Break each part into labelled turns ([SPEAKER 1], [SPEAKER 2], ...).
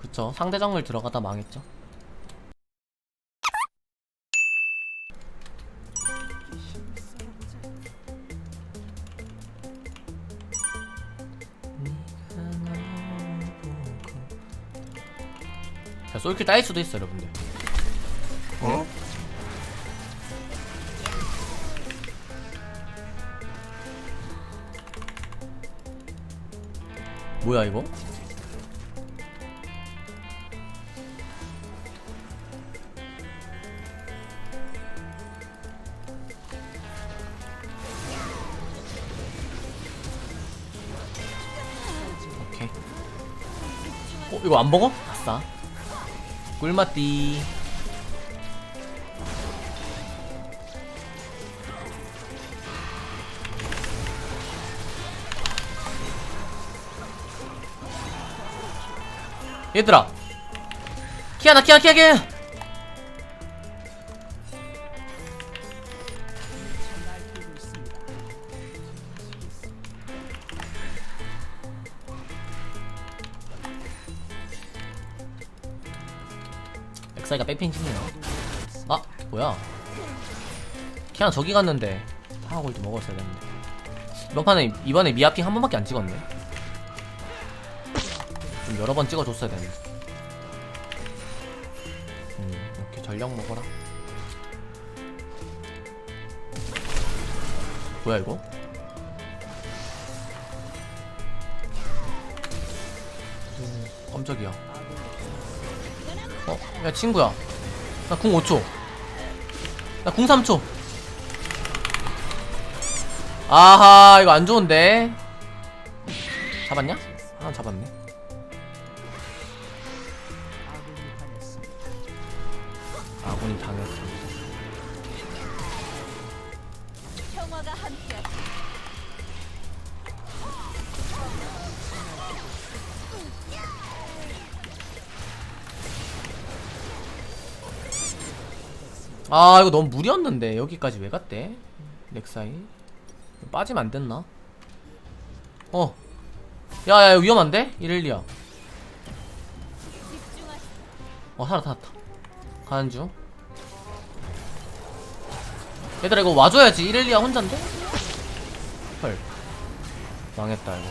[SPEAKER 1] 그쵸. 상대 정글 들어가다 망했죠 자 솔킬 따일 수도 있어 여러분들
[SPEAKER 2] 어?
[SPEAKER 1] 뭐야 이거? 오케이. 어 이거 안 먹어? 아싸. 꿀맛띠. 얘들아 키아나 키아 키아 키아 엑사이가 백핑 찍네요 아 뭐야 키아나 저기 갔는데 파워골드 먹었어야 됐는데 이번 판에 이번에 미아핑 한 번밖에 안 찍었네 좀 여러 번 찍어줬어야 되는데. 음, 이렇게 전력 먹어라. 뭐야 이거? 음, 깜짝이야. 어, 야 친구야. 나 궁 5초. 나 궁 3초. 아하, 이거 안 좋은데. 잡았냐? 하나 잡았네. 아군이 당했습 아 이거 너무 무리였는데. 여기까지 왜 갔대? 넥사이. 빠지면 안 됐나? 어. 야야 위험한데? 이렐리아 어 살았다 살았다. 가는 중. 얘들아 이거 와줘야지. 이렐리아 혼잔데? 헐. 망했다 이거.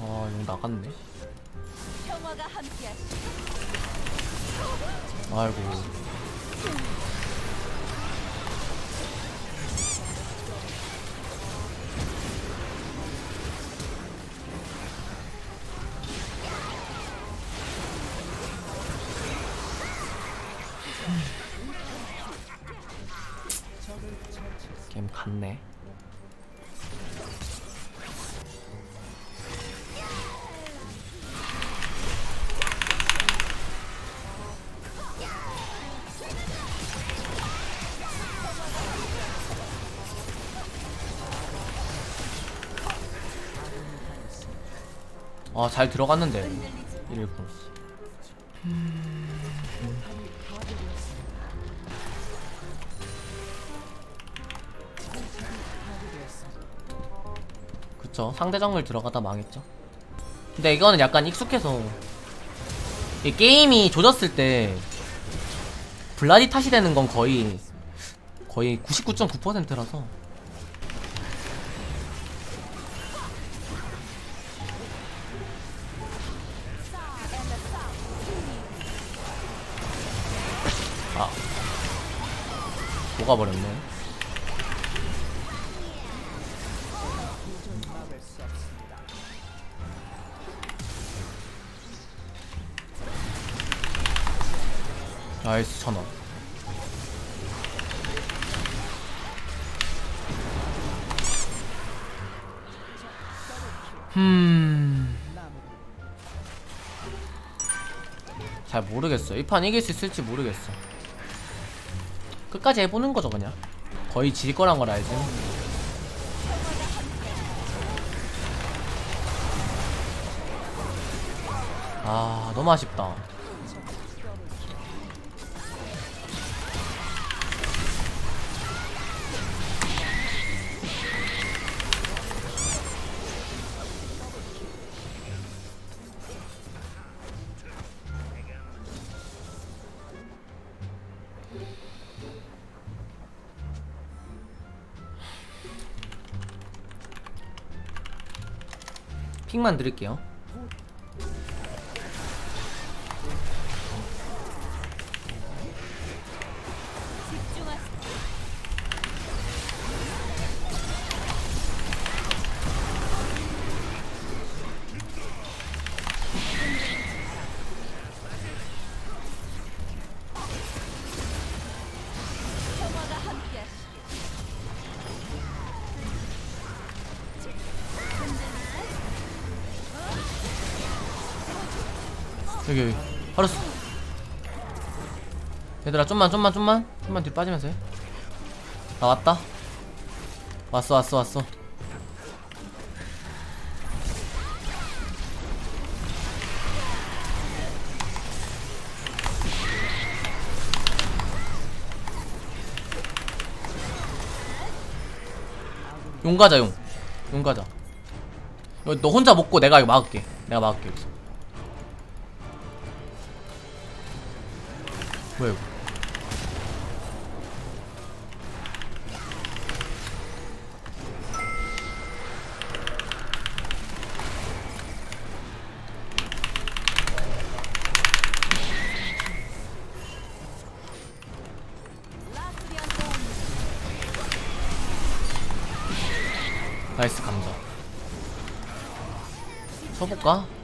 [SPEAKER 1] 아 이거 나갔네 아이고 아 잘 들어갔는데. 1분 그쵸. 상대 정글 들어가다 망했죠. 근데 이거는 약간 익숙해서 이 게임이 조졌을 때 블라디 탓이 되는 건 거의 거의 99.9%라서 녹아버렸네 나이스 천원 흠. 잘 모르겠어. 이 판 이길 수 있을지 모르겠어. 끝까지 해보는 거죠, 그냥. 거의 질 거란 걸 알지. 아 너무 아쉽다 픽만 드릴게요. 여기 여기 알았어 얘들아 좀만 좀만 좀만 좀만 뒤로 빠지면서 해나 왔다 왔어 왔어 왔어 용 가자 용. 용 가자. 너 혼자 먹고 내가 이거 막을게. 내가 막을게 여기서. 뭐야 이거? 나이스 감자. 쳐볼까?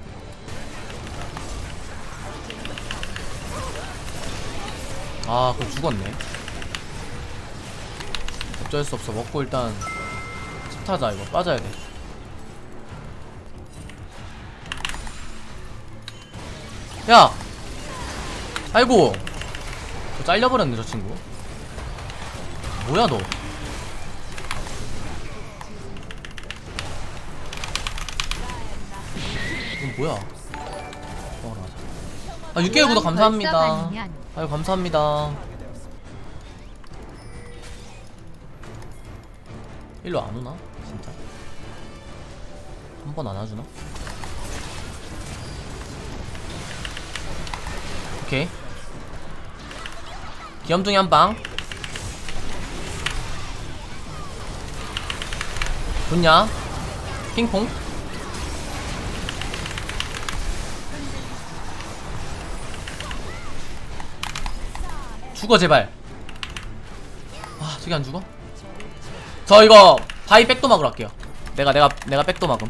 [SPEAKER 1] 아, 그거 죽었네. 어쩔 수 없어. 먹고 일단 집 타자 이거 빠져야 돼. 야, 아이고, 저 잘려버렸네 저 친구. 뭐야 너? 이건 뭐야? 가자. 아, 6개월 구독 감사합니다. 아유, 감사합니다. 일로 안 오나? 진짜? 한 번 안아주나? 오케이. 귀염둥이 한 방. 좋냐? 핑퐁? 죽어 제발. 아 저기 안 죽어? 저 이거 바위 백도 막으러 할게요. 내가 내가 내가 백도 막음.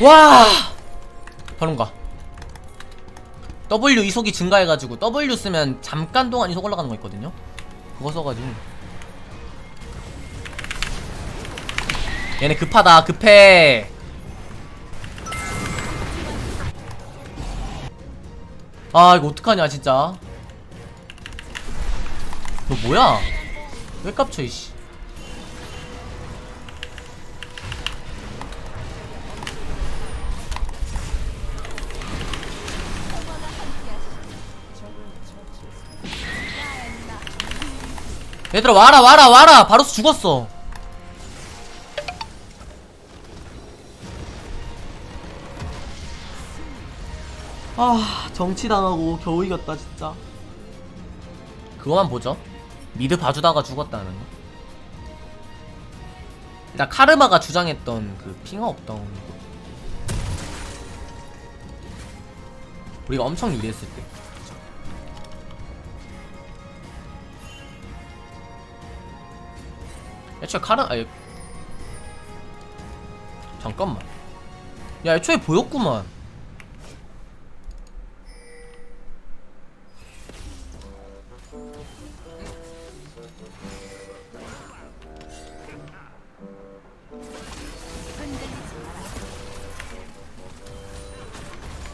[SPEAKER 1] 와! 바론가 W 이속이 증가해가지고 W 쓰면 잠깐 동안 이속 올라가는 거 있거든요? 그거 써가지고. 얘네 급하다 급해. 아 이거 어떡하냐 진짜. 너 뭐야? 왜 깝쳐 이씨 얘들아 와라 와라 와라. 바로스 죽었어. 아 정치당하고 겨우 이겼다 진짜. 그거만 보죠. 미드 봐주다가 죽었다는 거. 일단 카르마가 주장했던 그 핑하 업다운 우리가 엄청 유리했을 때 애초에 카라 아니 잠깐만 야 애초에 보였구만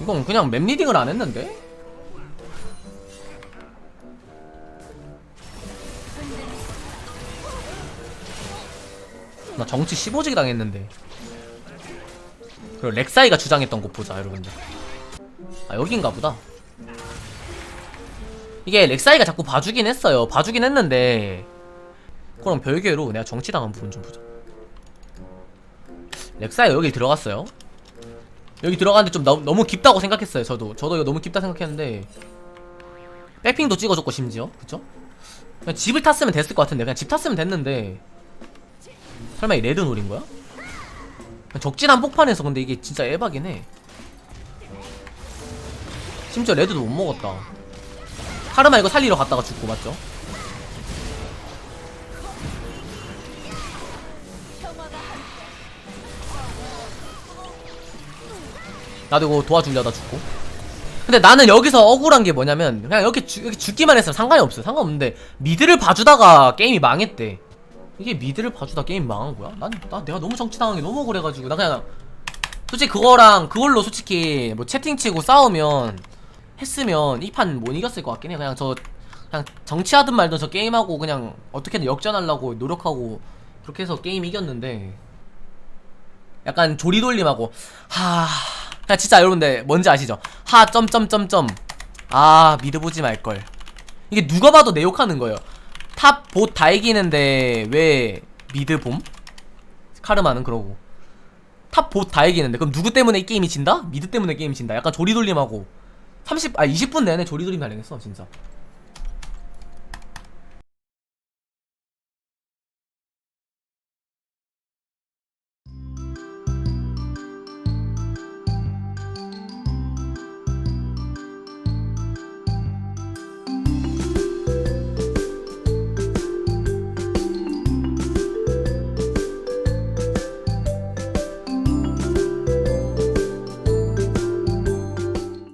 [SPEAKER 1] 이건 그냥 맵리딩을 안 했는데? 나 정치 15직 당했는데. 그리고 렉사이가 주장했던 곳 보자 여러분들. 아 여긴가 보다. 이게 렉사이가 자꾸 봐주긴 했어요. 봐주긴 했는데. 그럼 별개로 내가 정치당한 부분 좀 보자. 렉사이 여기 들어갔어요? 여기 들어갔는데 좀 너, 너무 깊다고 생각했어요 저도. 저도 이거 너무 깊다 생각했는데. 백핑도 찍어줬고 심지어. 그쵸? 그냥 집을 탔으면 됐을 것 같은데. 그냥 집 탔으면 됐는데 설마 이 레드 노린 거야? 그냥 적진 한복판에서 근데 이게 진짜 에바긴 해. 심지어 레드도 못 먹었다. 카르마 이거 살리러 갔다가 죽고 맞죠? 나도 이거 도와주려다 죽고. 근데 나는 여기서 억울한 게 뭐냐면 그냥 이렇게, 죽- 이렇게 죽기만 했으면 상관이 없어요. 상관없는데 미드를 봐주다가 게임이 망했대 이게 미드를 봐주다 게임 망한 거야? 난, 나 내가 너무 정치당한 게 너무 억울해가지고. 나 그냥 솔직히 그거랑 그걸로 솔직히 뭐 채팅치고 싸우면 했으면 이 판 못 이겼을 것 같긴 해. 그냥 저 그냥 정치하든 말든 저 게임하고 그냥 어떻게든 역전하려고 노력하고 그렇게 해서 게임 이겼는데 약간 조리돌림하고 하 그냥 진짜 여러분들 뭔지 아시죠? 하 점점점점. 아 미드 보지 말걸. 이게 누가 봐도 내 욕하는 거예요 탑 봇 다 이기는데 왜 미드 봄? 카르마는 그러고. 탑 봇 다 이기는데. 그럼 누구 때문에 이 게임이 진다? 미드 때문에 게임이 진다. 약간 조리돌림하고. 30, 아 20분 내내 조리돌림 달리겠어 진짜